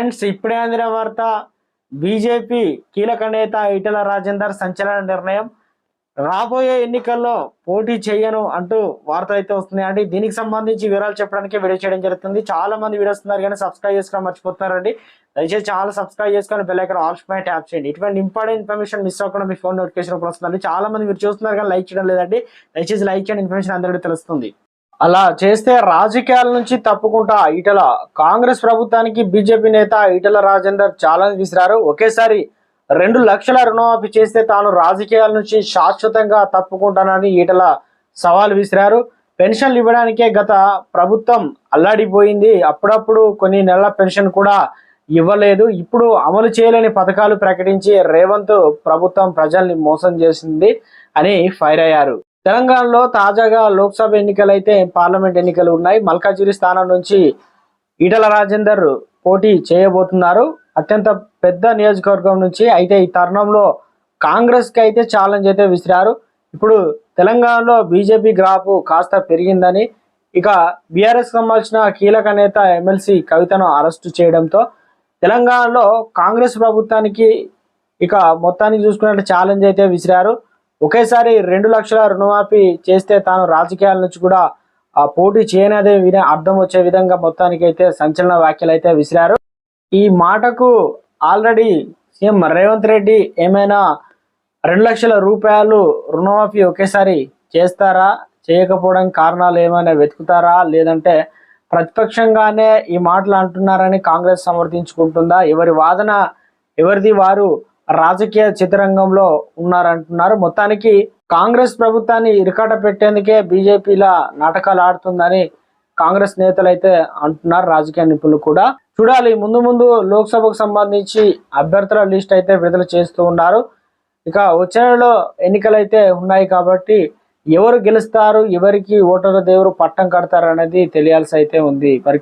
Friends ఇప్పుడే అందిన వార్త బీజేపీ కీలక నేత ఈటల రాజేందర్ సంచలన నిర్ణయం. రాబోయే ఎన్నికల్లో పోటీ చేయను అంటూ వార్త అయితే వస్తున్నాయండి దీనికి సంబంధించి వివరాలు చెప్పడానికి వీడియో చేయడం జరుగుతుంది. చాలా మంది వీడియోస్ ఉన్నారు కానీ సబ్స్క్రైబ్ చేసుకోవడం మర్చిపోతున్నారండి. దయచేసి చాలా సబ్స్క్రైబ్ చేసుకొని బెల్లైకన్ ఆప్షన్ పైన పై ట్యాప్ చేయండి. ఇటువంటి ఇంపార్టెంట్ ఇన్ఫర్మేషన్ మిస్ అవ్వకుండా మీ ఫోన్ నోటిఫికేషన్ కూడా వస్తుందండి. చాలా మంది మీరు చూస్తున్నారు కానీ లైక్ చేయడం లేదండి. దయచేసి లైక్ చేయండి. ఇన్ఫర్మేషన్ అందరికీ తెలుస్తుంది. అలా చేస్తే రాజకీయాల నుంచి తప్పుకుంటా ఈటల కాంగ్రెస్ ప్రభుత్వానికి బీజేపీ నేత ఈటల రాజేందర్ ఛాలెంజ్ విసిరారు. ఒకేసారి రెండు లక్షల రుణమాఫీ చేస్తే తాను రాజకీయాల నుంచి శాశ్వతంగా తప్పుకుంటానని ఈటల సవాల్ విసిరారు. పెన్షన్లు ఇవ్వడానికే గత ప్రభుత్వం అల్లాడిపోయింది. అప్పుడప్పుడు కొన్ని నెలల పెన్షన్ కూడా ఇవ్వలేదు. ఇప్పుడు అమలు చేయలేని పథకాలు ప్రకటించి రేవంత్ ప్రభుత్వం ప్రజల్ని మోసం చేసింది అని ఫైర్ అయ్యారు. తెలంగాణలో తాజాగా లోక్సభ ఎన్నికలైతే పార్లమెంట్ ఎన్నికలు ఉన్నాయి మల్కాజిరి స్థానం నుంచి ఈటల రాజేందర్ పోటీ చేయబోతున్నారు. అత్యంత పెద్ద నియోజకవర్గం నుంచి అయితే ఈ తరుణంలో కాంగ్రెస్కి అయితే ఛాలెంజ్ అయితే విసిరారు. ఇప్పుడు తెలంగాణలో బీజేపీ గ్రాఫ్ కాస్త పెరిగిందని ఇక బీఆర్ఎస్ సంబంధించిన కీలక నేత ఎమ్మెల్సీ కవితను అరెస్టు చేయడంతో తెలంగాణలో కాంగ్రెస్ ప్రభుత్వానికి ఇక మొత్తానికి చూసుకున్నట్టు ఛాలెంజ్ అయితే విసిరారు. ఒకేసారి రెండు లక్షల రుణమాఫీ చేస్తే తాను రాజకీయాల నుంచి కూడా ఆ పోటీ చేయనదే వినే అర్థం వచ్చే విధంగా మొత్తానికి అయితే సంచలన వ్యాఖ్యలు అయితే విసిరారు. ఈ మాటకు ఆల్రెడీ సీఎం రేవంత్ రెడ్డి ఏమైనా రెండు లక్షల రూపాయలు రుణమాఫీ ఒకేసారి చేస్తారా చేయకపోవడానికి కారణాలు ఏమైనా వెతుకుతారా లేదంటే ప్రతిపక్షంగానే ఈ మాటలు అంటున్నారని కాంగ్రెస్ సమర్థించుకుంటుందా? ఎవరి వాదన ఎవరిది వారు రాజకీయ చిత్రరంగంలో ఉన్నారంటున్నారు. మొత్తానికి కాంగ్రెస్ ప్రభుత్వాన్ని ఇరకాట పెట్టేందుకే బీజేపీల నాటకాలు ఆడుతుందని కాంగ్రెస్ నేతలు అయితే అంటున్నారు రాజకీయ నిపుణులు కూడా. చూడాలి ముందు ముందు లోక్సభకు సంబంధించి అభ్యర్థుల లిస్ట్ అయితే విడుదల చేస్తూ ఉన్నారు. ఇక వచ్చే నెలలో ఎన్నికలు అయితే ఉన్నాయి కాబట్టి ఎవరు గెలుస్తారు ఎవరికి ఓటరు దేవురు పట్టం కడతారు అనేది తెలియాల్సి అయితే ఉంది. మరి